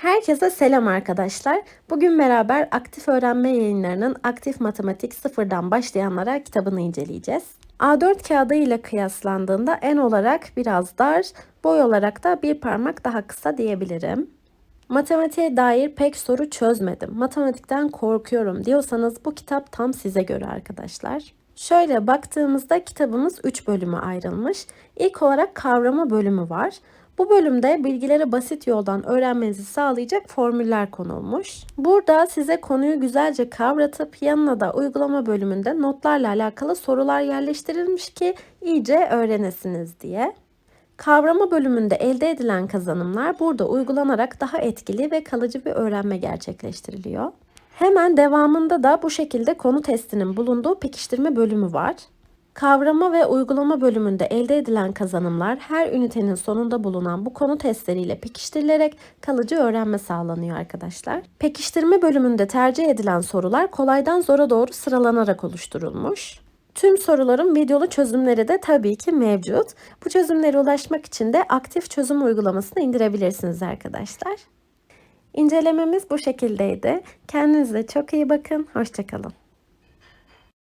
Herkese selam arkadaşlar. Bugün beraber aktif öğrenme yayınlarının Aktif Matematik sıfırdan başlayanlara kitabını inceleyeceğiz. A4 kağıdı ile kıyaslandığında en olarak biraz dar, boy olarak da bir parmak daha kısa diyebilirim. Matematiğe dair pek soru çözmedim. Matematikten korkuyorum diyorsanız bu kitap tam size göre arkadaşlar. Şöyle baktığımızda kitabımız 3 bölüme ayrılmış. İlk olarak kavrama bölümü var. Bu bölümde bilgileri basit yoldan öğrenmenizi sağlayacak formüller konulmuş. Burada size konuyu güzelce kavratıp yanına da uygulama bölümünde notlarla alakalı sorular yerleştirilmiş ki iyice öğrenesiniz diye. Kavrama bölümünde elde edilen kazanımlar burada uygulanarak daha etkili ve kalıcı bir öğrenme gerçekleştiriliyor. Hemen devamında da bu şekilde konu testinin bulunduğu pekiştirme bölümü var. Kavrama ve uygulama bölümünde elde edilen kazanımlar her ünitenin sonunda bulunan bu konu testleriyle pekiştirilerek kalıcı öğrenme sağlanıyor arkadaşlar. Pekiştirme bölümünde tercih edilen sorular kolaydan zora doğru sıralanarak oluşturulmuş. Tüm soruların videolu çözümleri de tabii ki mevcut. Bu çözümlere ulaşmak için de aktif çözüm uygulamasını indirebilirsiniz arkadaşlar. İncelememiz bu şekildeydi. Kendinize çok iyi bakın. Hoşçakalın.